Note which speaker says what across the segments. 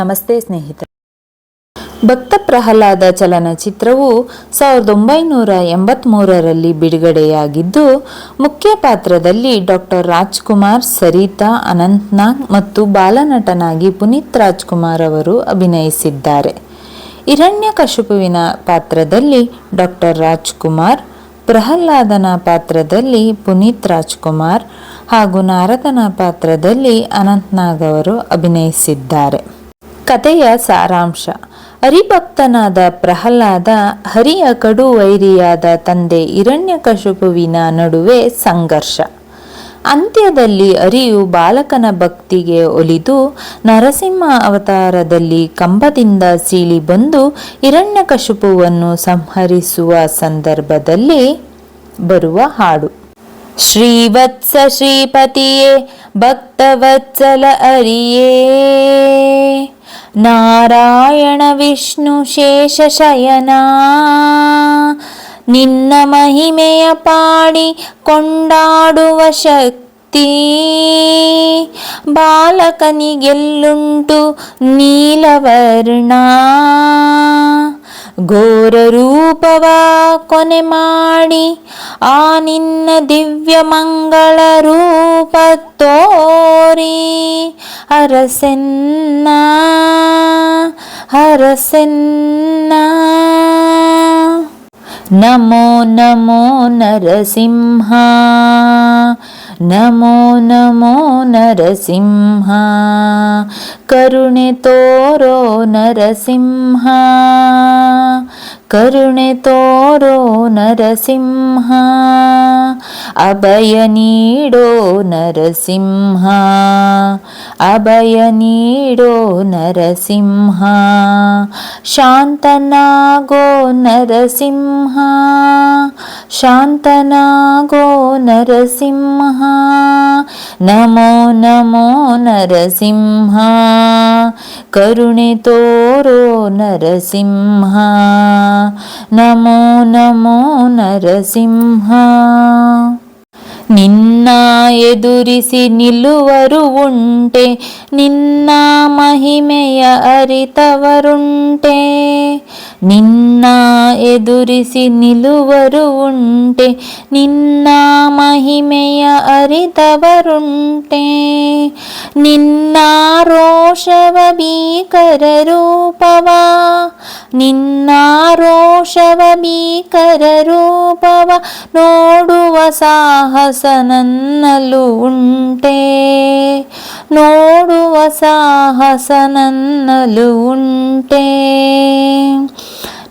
Speaker 1: ನಮಸ್ತೆ ಸ್ನೇಹಿತರೆ. ಭಕ್ತ ಪ್ರಹ್ಲಾದ ಚಲನಚಿತ್ರವು ಸಾವಿರದ ಒಂಬೈನೂರ ಎಂಬತ್ತ್ಮೂರರಲ್ಲಿ ಬಿಡುಗಡೆಯಾಗಿದ್ದು, ಮುಖ್ಯ ಪಾತ್ರದಲ್ಲಿ ಡಾಕ್ಟರ್ ರಾಜ್ಕುಮಾರ್, ಸರಿತಾ, ಅನಂತ್ನಾಗ್ ಮತ್ತು ಬಾಲನಟನಾಗಿ ಪುನೀತ್ ರಾಜ್ಕುಮಾರ್ ಅವರು ಅಭಿನಯಿಸಿದ್ದಾರೆ. ಹಿರಣ್ಯಕಶಿಪುವಿನ ಪಾತ್ರದಲ್ಲಿ ಡಾಕ್ಟರ್ ರಾಜ್ಕುಮಾರ್, ಪ್ರಹ್ಲಾದನ ಪಾತ್ರದಲ್ಲಿ ಪುನೀತ್ ರಾಜ್ಕುಮಾರ್ ಹಾಗೂ ನಾರದನ ಪಾತ್ರದಲ್ಲಿ ಅನಂತ್ನಾಗ್ ಅವರು ಅಭಿನಯಿಸಿದ್ದಾರೆ. ಕಥೆಯ ಸಾರಾಂಶ. ಹರಿಭಕ್ತನಾದ ಪ್ರಹ್ಲಾದ, ಹರಿಯ ಕಡು ವೈರಿಯಾದ ತಂದೆ ಹಿರಣ್ಯಕಶುಪುವಿನ ನಡುವೆ ಸಂಘರ್ಷ. ಅಂತ್ಯದಲ್ಲಿ ಅರಿಯು ಬಾಲಕನ ಭಕ್ತಿಗೆ ಒಲಿದು ನರಸಿಂಹ ಅವತಾರದಲ್ಲಿ ಕಂಬದಿಂದ ಸೀಳಿ ಬಂದು ಹಿರಣ್ಯಕಶುಪುವನ್ನು ಸಂಹರಿಸುವ ಸಂದರ್ಭದಲ್ಲಿ ಬರುವ ಹಾಡು. ಶ್ರೀವತ್ಸ ಶ್ರೀಪತಿಯೇ, ಭಕ್ತವತ್ಸಲ ಅರಿಯೇ ನಾರಾಯಣ ವಿಷ್ಣು ಶೇಷಶಯನ ನಿನ್ನ ಮಹಿಮೆಯ ಪಾಡಿ ಕೊಂಡಾಡುವ ಶಕ್ತಿ. ಬಾಲಕನಿಗೆಲ್ಲುಂಟು ನೀಲವರ್ಣ. ಘೋರ ರೂಪವ ಕೊನೆ ಮಾಡಿ ಆ ನಿನ್ನ ದಿವ್ಯ ಮಂಗಳ ರೂಪ ತೋರಿ हरसिन्ना नमो नमो नरसिंहा नमो नमो नरसिंहा। करुणेतोरो नरसिंहा करुणेतोरो नरसिंह अभयनीडो नरसिंहा अभयनीडो नरसिंहा शान्तनागो नरसिंहा ನರಸಿಂಹ ನಮೋ ನಮೋ ನರಸಿಂಹ ಕರುಣೆ ತೋರೋ ನರಸಿಂಹ ನಮೋ ನಮೋ ನರಸಿಂಹ ನಿನ್ನ ಎದುರಿಸಿ ನಿಲ್ಲುವರು ಉಂಟೆ ನಿನ್ನ ಮಹಿಮೆಯ ಅರಿತವರುಂಟೆ ನಿನ್ನ ಎದುರಿಸಿ ನಿಲುವರು ಉಂಟೆ, ನಿನ್ನ ಮಹಿಮೆಯ ಅರಿತವರುಂಟೆ. ನಿನ್ನ ರೋಷವ ಭೀಕರ ರೂಪವ, ನಿನ್ನ ರೋಷವ ಭೀಕರ ರೂಪವ ನೋಡುವ ಸಾಹಸ ನನ್ನಲು ಉಂಟೆ. ನೋಡುವ ಸಾಹಸ ನನ್ನಲು ಉಂಟೆ.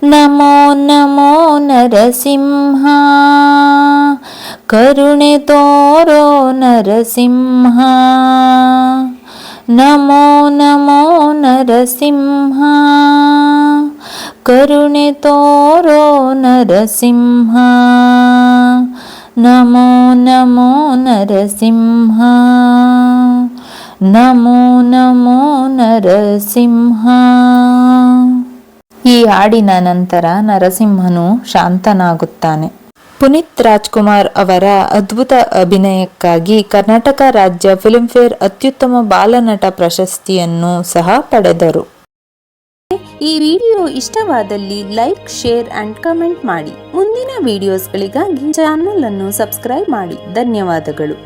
Speaker 1: नमो नमोो नरसिंह। तोरो नरसिंह। नमो नमो नरसिंह। तोरो नरसिंह। नमो नमो नरसिंह। नमो नमो नरसिंह। ಈ ಹಾಡಿನ ನಂತರ ನರಸಿಂಹನು ಶಾಂತನಾಗುತ್ತಾನೆ. ಪುನೀತ್ ರಾಜ್ಕುಮಾರ್ ಅವರ ಅದ್ಭುತ ಅಭಿನಯಕ್ಕಾಗಿ ಕರ್ನಾಟಕ ರಾಜ್ಯ ಫಿಲ್ಮ್ಫೇರ್ ಅತ್ಯುತ್ತಮ ಬಾಲನಟ ಪ್ರಶಸ್ತಿಯನ್ನು ಸಹ ಪಡೆದರು. ಈ ವಿಡಿಯೋ ಇಷ್ಟವಾದಲ್ಲಿ ಲೈಕ್, ಶೇರ್ ಅಂಡ್ ಕಮೆಂಟ್ ಮಾಡಿ. ಮುಂದಿನ ವಿಡಿಯೋಸ್ಗಳಿಗಾಗಿ ಚಾನಲ್ ಅನ್ನು ಸಬ್ಸ್ಕ್ರೈಬ್ ಮಾಡಿ. ಧನ್ಯವಾದಗಳು.